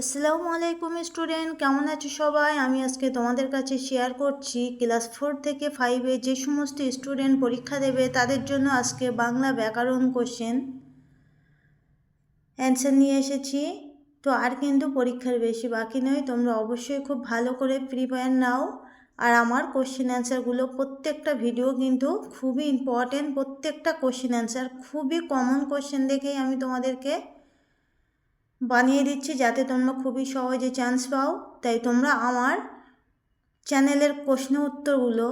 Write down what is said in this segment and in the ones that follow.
আসসালামু আলাইকুম স্টুডেন্ট, কেমন আছো সবাই? আমি আজকে তোমাদের কাছে শেয়ার করছি ক্লাস ফোর থেকে ফাইভে যে সমস্ত স্টুডেন্ট পরীক্ষা দেবে, তাদের জন্য আজকে বাংলা ব্যাকরণ কোশ্চেন অ্যান্সার নিয়ে এসেছি। তো আর কিন্তু পরীক্ষার বেশি বাকি নয়, তোমরা অবশ্যই খুব ভালো করে প্রিপেয়ার নাও। আর আমার কোশ্চেন অ্যান্সারগুলো প্রত্যেকটা ভিডিও কিন্তু খুবই ইম্পর্টেন্ট প্রত্যেকটা কোশ্চেন অ্যান্সার খুবই কমন কোশ্চেন দেখেই আমি তোমাদেরকে বানিয়ে দিচ্ছি যাতে তোমরা খুবই সহজে চান্স পাও। তাই তোমরা আমার চ্যানেলের প্রশ্ন উত্তরগুলো,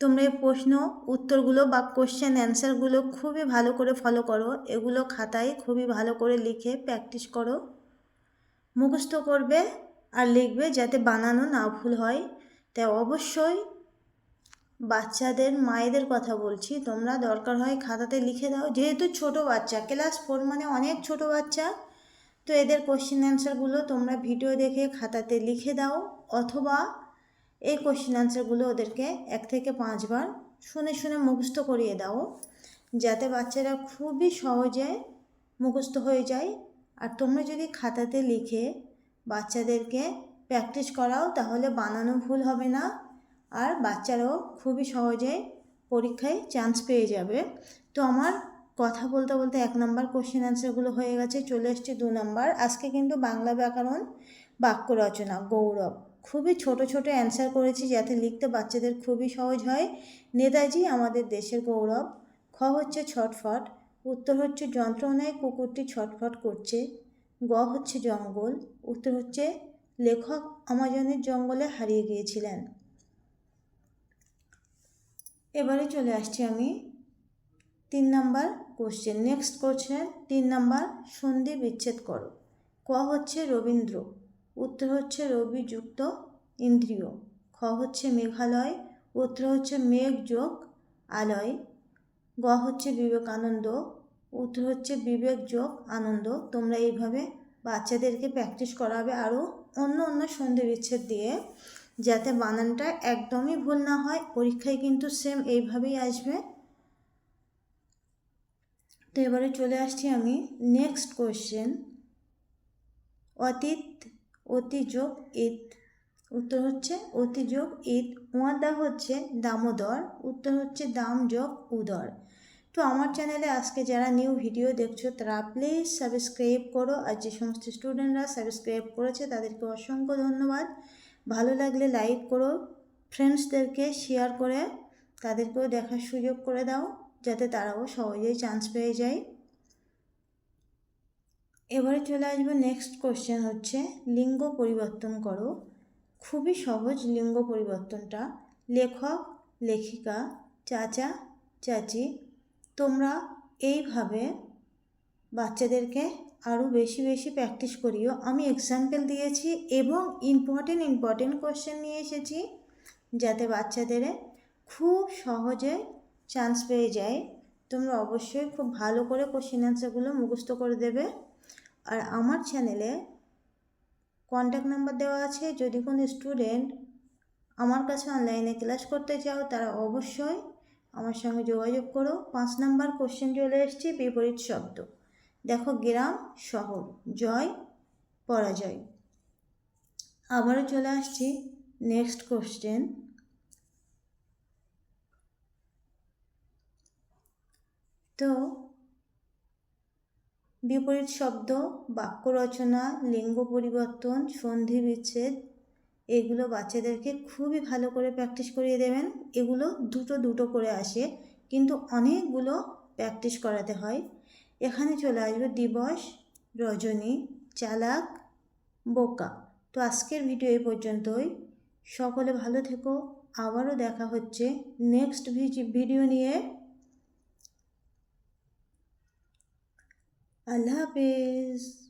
তোমরা এই প্রশ্ন উত্তরগুলো বা কোশ্চেন অ্যান্সারগুলো খুবই ভালো করে ফলো করো। এগুলো খাতায় খুবই ভালো করে লিখে প্র্যাকটিস করো। মুখস্থ করবে আর লিখবে যাতে বানানো না ভুল হয়। তাই অবশ্যই বাচ্চাদের, মায়েদের কথা বলছি। তোমরা দরকার হয় খাতাতে লিখে দাও। যেহেতু ছোট বাচ্চা ক্লাস ফোর মানে অনেক ছোট বাচ্চা। তো এদের কোশ্চেন অ্যান্সারগুলো তোমরা ভিডিও দেখে খাতাতে লিখে দাও অথবা এই কোশ্চেন অ্যান্সারগুলো ওদেরকে এক থেকে পাঁচবার শুনে শুনে মুখস্থ করিয়ে দাও যাতে বাচ্চারা খুবই সহজে মুখস্থ হয়ে যায়। আর তোমরা যদি খাতাতে লিখে বাচ্চাদেরকে প্র্যাকটিস করাও তাহলে বানানো ভুল হবে না আর বাচ্চারাও খুবই সহজে পরীক্ষায় চান্স পেয়ে যাবে। তো আমার কথা বলতে বলতে এক নম্বর কোশ্চেন অ্যান্সারগুলো হয়ে গেছে, চলে এসছে দু নম্বর। আজকে কিন্তু বাংলা ব্যাকরণ বাক্য রচনা, গৌরব। খুবই ছোট ছোট অ্যান্সার করেছি যাতে লিখতে বাচ্চাদের খুবই সহজ হয়। নেতাজি, আমাদের দেশের গৌরব। খ হচ্ছে ছটফট, উত্তর হচ্ছে যন্ত্রণায় কুকুরটি ছটফট করছে। গ হচ্ছে জঙ্গল, উত্তর হচ্ছে লেখক আমাজনের জঙ্গলে হারিয়ে গিয়েছিলেন। এবারে চলে আসছি আমি তিন নাম্বার কোশ্চেন নেক্সট কোশ্চেন তিন নাম্বার সন্ধি বিচ্ছেদ করো। ক হচ্ছে রবীন্দ্র, উত্তর হচ্ছে রবিযুক্ত ইন্দ্রিয়। খ হচ্ছে মেঘালয়, উত্তর হচ্ছে মেঘ যোগ আলয়। গ হচ্ছে বিবেকানন্দ, উত্তর হচ্ছে বিবেক যোগ আনন্দ। তোমরা এইভাবে বাচ্চাদেরকে প্র্যাকটিস করাবে আরও অন্য অন্য সন্ধি বিচ্ছেদ দিয়ে, যাতে বানানটা একদমই ভুল না হয়। পরীক্ষায় কিন্তু সেম এইভাবেই আসবে। তো এবারে চলে আসছি আমি নেক্সট কোশ্চেন অতীত, অতিযোগ ঈদ উত্তর হচ্ছে অতিযোগ ঈদ ওয়াদা হচ্ছে দামোদর, উত্তর হচ্ছে দাম যোগ উদর। তো আমার চ্যানেলে আজকে যারা নিউ ভিডিও দেখছ, তারা প্লিজ সাবস্ক্রাইব করো। আর যে সমস্ত স্টুডেন্টরা সাবস্ক্রাইব করেছে, তাদেরকে অসংখ্য ধন্যবাদ। ভালো লাগলে লাইক করো। ফ্রেন্ডসদেরকে শেয়ার করে তাদেরকেও দেখার সুযোগ করে দাও। যাতে তারাও সহজেই চান্স পেয়ে যায়। এবারে চলে আসব নেক্সট কোশ্চেন হচ্ছে, লিঙ্গ পরিবর্তন করো। খুবই সহজ লিঙ্গ পরিবর্তনটা। লেখক, লেখিকা, চাচা, চাচি, তোমরা এইভাবে বাচ্চাদেরকে আরও বেশি বেশি প্র্যাকটিস করিও। আমি এক্সাম্পল দিয়েছি এবং ইম্পর্টেন্ট ইম্পর্টেন্ট কোশ্চেন নিয়ে এসেছি, যাতে বাচ্চাদের খুব সহজে চান্স পেয়ে যায়, তোমরা অবশ্যই খুব ভালো করে কোশ্চেন অ্যান্সারগুলো মুখস্থ করে দেবে। আর আমার চ্যানেলে কন্ট্যাক্ট নাম্বার দেওয়া আছে, যদি কোনো স্টুডেন্ট আমার কাছে অনলাইনে ক্লাস করতে চাও, তারা অবশ্যই আমার সঙ্গে যোগাযোগ করো। পাঁচ নাম্বার কোশ্চেন চলে এসছে, বিপরীত শব্দ। দেখো, গ্রাম, শহর, জয়, পরাজয়। আবারও চলে আসছি নেক্সট কোশ্চেন তো বিপরীত শব্দ, বাক্য রচনা, লিঙ্গ পরিবর্তন, সন্ধি বিচ্ছেদ, এগুলো বাচ্চাদেরকে খুবই ভালো করে প্র্যাকটিস করিয়ে দেবেন। এগুলো দুটো দুটো করে আসে, কিন্তু অনেকগুলো প্র্যাকটিস করাতে হয়। এখানে চলে আসবে দিবস, রজনী, চালাক, বোকা। তো আজকের ভিডিও এই পর্যন্তই। সকলে ভালো থেকো। আবারও দেখা হচ্ছে নেক্সট ভিডিও নিয়ে। আল্লাহ হাফিজ।